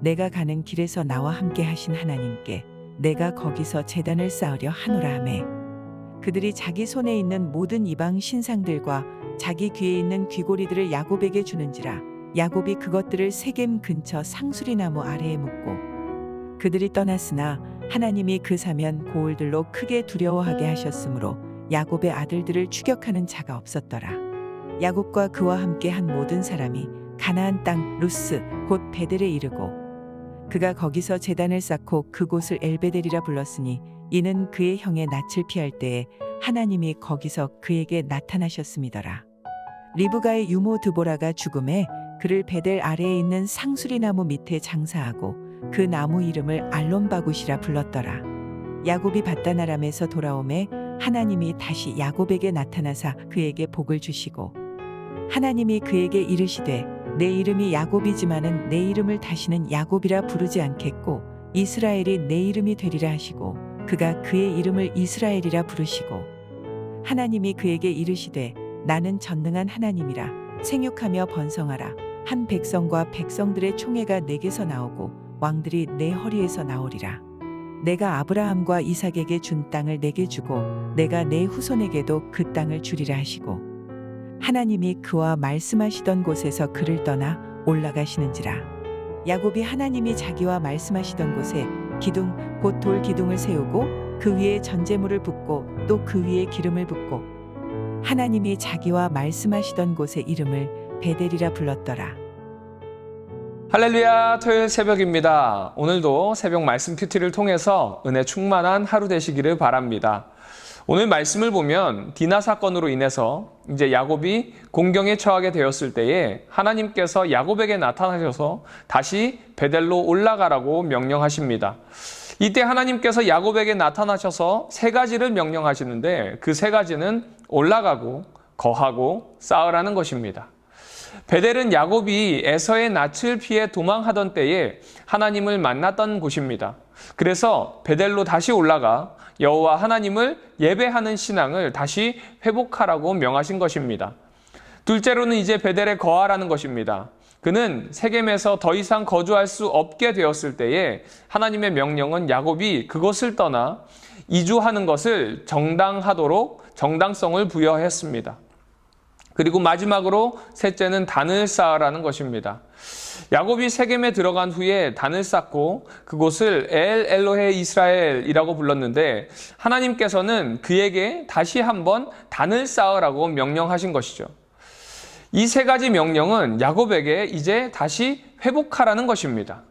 내가 가는 길에서 나와 함께 하신 하나님께 내가 거기서 제단을 쌓으려 하노라 하매. 그들이 자기 손에 있는 모든 이방 신상들과 자기 귀에 있는 귀고리들을 야곱에게 주는지라 야곱이 그것들을 세겜 근처 상수리 나무 아래에 묻고 그들이 떠났으나 하나님이 그 사면 고울들로 크게 두려워하게 하셨으므로 야곱의 아들들을 추격하는 자가 없었더라. 야곱과 그와 함께 한 모든 사람이 가나안 땅 루스 곧 베델에 이르고 그가 거기서 제단을 쌓고 그곳을 엘베델이라 불렀으니 이는 그의 형의 낯을 피할 때에 하나님이 거기서 그에게 나타나셨음이더라. 리브가의 유모 드보라가 죽음에 그를 베델 아래에 있는 상수리 나무 밑에 장사하고 그 나무 이름을 알론바굿이라 불렀더라. 야곱이 바다나람에서 돌아오매 하나님이 다시 야곱에게 나타나사 그에게 복을 주시고 하나님이 그에게 이르시되 내 이름이 야곱이지만은 내 이름을 다시는 야곱이라 부르지 않겠고 이스라엘이 내 이름이 되리라 하시고 그가 그의 이름을 이스라엘이라 부르시고 하나님이 그에게 이르시되 나는 전능한 하나님이라 생육하며 번성하라. 한 백성과 백성들의 총회가 내게서 나오고 왕들이 내 허리에서 나오리라. 내가 아브라함과 이삭에게 준 땅을 내게 주고 내가 내 후손에게도 그 땅을 주리라 하시고 하나님이 그와 말씀하시던 곳에서 그를 떠나 올라가시는지라 야곱이 하나님이 자기와 말씀하시던 곳에 기둥 곧 돌 기둥을 세우고 그 위에 전제물을 붓고 또 그 위에 기름을 붓고 하나님이 자기와 말씀하시던 곳의 이름을 베델이라 불렀더라 할렐루야 토요일 새벽입니다. 오늘도 새벽 말씀 큐티를 통해서 은혜 충만한 하루 되시기를 바랍니다. 오늘 말씀을 보면 디나 사건으로 인해서 이제 야곱이 공경에 처하게 되었을 때에 하나님께서 야곱에게 나타나셔서 다시 베델로 올라가라고 명령하십니다. 이때 하나님께서 야곱에게 나타나셔서 세 가지를 명령하시는데 그 세 가지는 올라가고 거하고 쌓으라는 것입니다. 베델은 야곱이 에서의 낯을 피해 도망하던 때에 하나님을 만났던 곳입니다. 그래서 베델로 다시 올라가 여호와 하나님을 예배하는 신앙을 다시 회복하라고 명하신 것입니다. 둘째로는 이제 베델에 거하라는 것입니다. 그는 세겜에서 더 이상 거주할 수 없게 되었을 때에 하나님의 명령은 야곱이 그것을 떠나 이주하는 것을 정당하도록 정당성을 부여했습니다. 그리고 마지막으로 셋째는 단을 쌓으라는 것입니다. 야곱이 세겜에 들어간 후에 단을 쌓고 그곳을 엘 엘로헤 이스라엘이라고 불렀는데 하나님께서는 그에게 다시 한번 단을 쌓으라고 명령하신 것이죠. 이 세 가지 명령은 야곱에게 이제 다시 회복하라는 것입니다.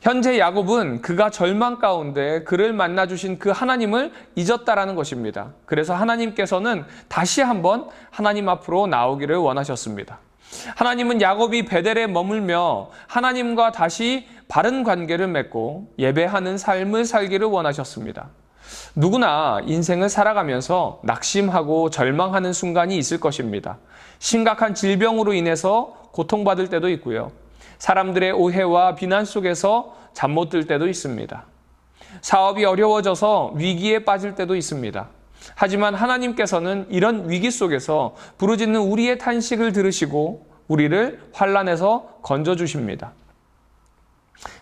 현재 야곱은 그가 절망 가운데 그를 만나 주신 그 하나님을 잊었다라는 것입니다. 그래서 하나님께서는 다시 한번 하나님 앞으로 나오기를 원하셨습니다. 하나님은 야곱이 베델에 머물며 하나님과 다시 바른 관계를 맺고 예배하는 삶을 살기를 원하셨습니다. 누구나 인생을 살아가면서 낙심하고 절망하는 순간이 있을 것입니다. 심각한 질병으로 인해서 고통받을 때도 있고요. 사람들의 오해와 비난 속에서 잠 못 들 때도 있습니다. 사업이 어려워져서 위기에 빠질 때도 있습니다. 하지만 하나님께서는 이런 위기 속에서 부르짖는 우리의 탄식을 들으시고 우리를 환란에서 건져 주십니다.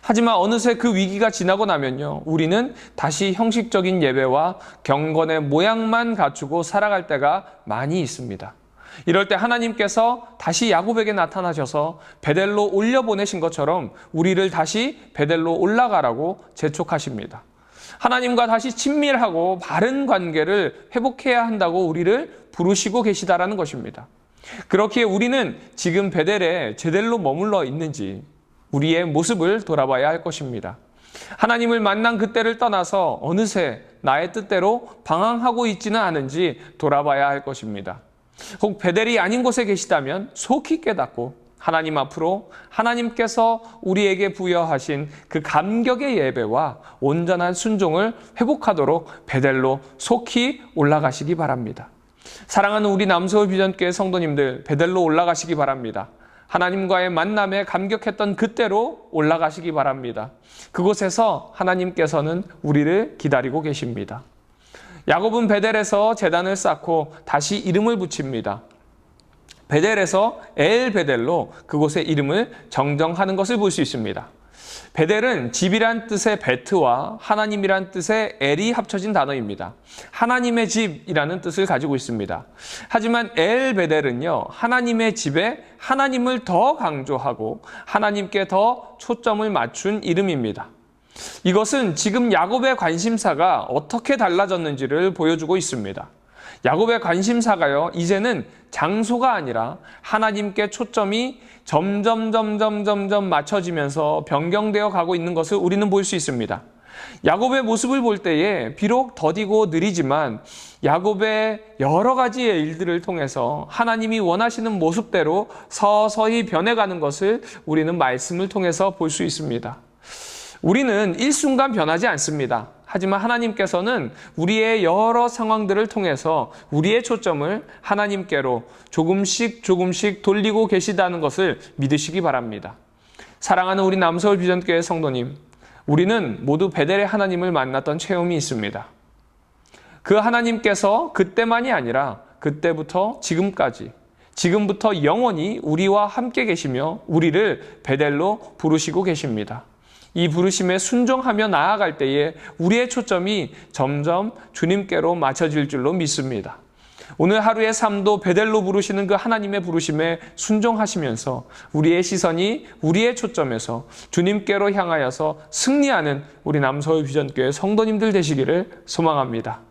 하지만 어느새 그 위기가 지나고 나면요. 우리는 다시 형식적인 예배와 경건의 모양만 갖추고 살아갈 때가 많이 있습니다. 이럴 때 하나님께서 다시 야곱에게 나타나셔서 베델로 올려보내신 것처럼 우리를 다시 베델로 올라가라고 재촉하십니다. 하나님과 다시 친밀하고 바른 관계를 회복해야 한다고 우리를 부르시고 계시다라는 것입니다. 그렇기에 우리는 지금 베델에 제대로 머물러 있는지 우리의 모습을 돌아봐야 할 것입니다. 하나님을 만난 그때를 떠나서 어느새 나의 뜻대로 방황하고 있지는 않은지 돌아봐야 할 것입니다. 혹 베델이 아닌 곳에 계시다면 속히 깨닫고 하나님 앞으로 하나님께서 우리에게 부여하신 그 감격의 예배와 온전한 순종을 회복하도록 베델로 속히 올라가시기 바랍니다. 사랑하는 우리 남서울 비전교회 성도님들 베델로 올라가시기 바랍니다. 하나님과의 만남에 감격했던 그때로 올라가시기 바랍니다. 그곳에서 하나님께서는 우리를 기다리고 계십니다. 야곱은 베델에서 재단을 쌓고 다시 이름을 붙입니다. 베델에서 엘 베델로 그곳의 이름을 정정하는 것을 볼 수 있습니다. 베델은 집이란 뜻의 베트와 하나님이란 뜻의 엘이 합쳐진 단어입니다. 하나님의 집이라는 뜻을 가지고 있습니다. 하지만 엘 베델은요, 하나님의 집에 하나님을 더 강조하고 하나님께 더 초점을 맞춘 이름입니다. 이것은 지금 야곱의 관심사가 어떻게 달라졌는지를 보여주고 있습니다. 야곱의 관심사가요, 이제는 장소가 아니라 하나님께 초점이 점점, 점점, 점점 맞춰지면서 변경되어 가고 있는 것을 우리는 볼 수 있습니다. 야곱의 모습을 볼 때에 비록 더디고 느리지만 야곱의 여러 가지의 일들을 통해서 하나님이 원하시는 모습대로 서서히 변해가는 것을 우리는 말씀을 통해서 볼 수 있습니다. 우리는 일순간 변하지 않습니다. 하지만 하나님께서는 우리의 여러 상황들을 통해서 우리의 초점을 하나님께로 조금씩 조금씩 돌리고 계시다는 것을 믿으시기 바랍니다. 사랑하는 우리 남서울 비전교회 성도님, 우리는 모두 베델의 하나님을 만났던 체험이 있습니다. 그 하나님께서 그때만이 아니라 그때부터 지금까지 지금부터 영원히 우리와 함께 계시며 우리를 베델로 부르시고 계십니다. 이 부르심에 순종하며 나아갈 때에 우리의 초점이 점점 주님께로 맞춰질 줄로 믿습니다. 오늘 하루의 삶도 베델로 부르시는 그 하나님의 부르심에 순종하시면서 우리의 시선이 우리의 초점에서 주님께로 향하여서 승리하는 우리 남서울 비전교회 성도님들 되시기를 소망합니다.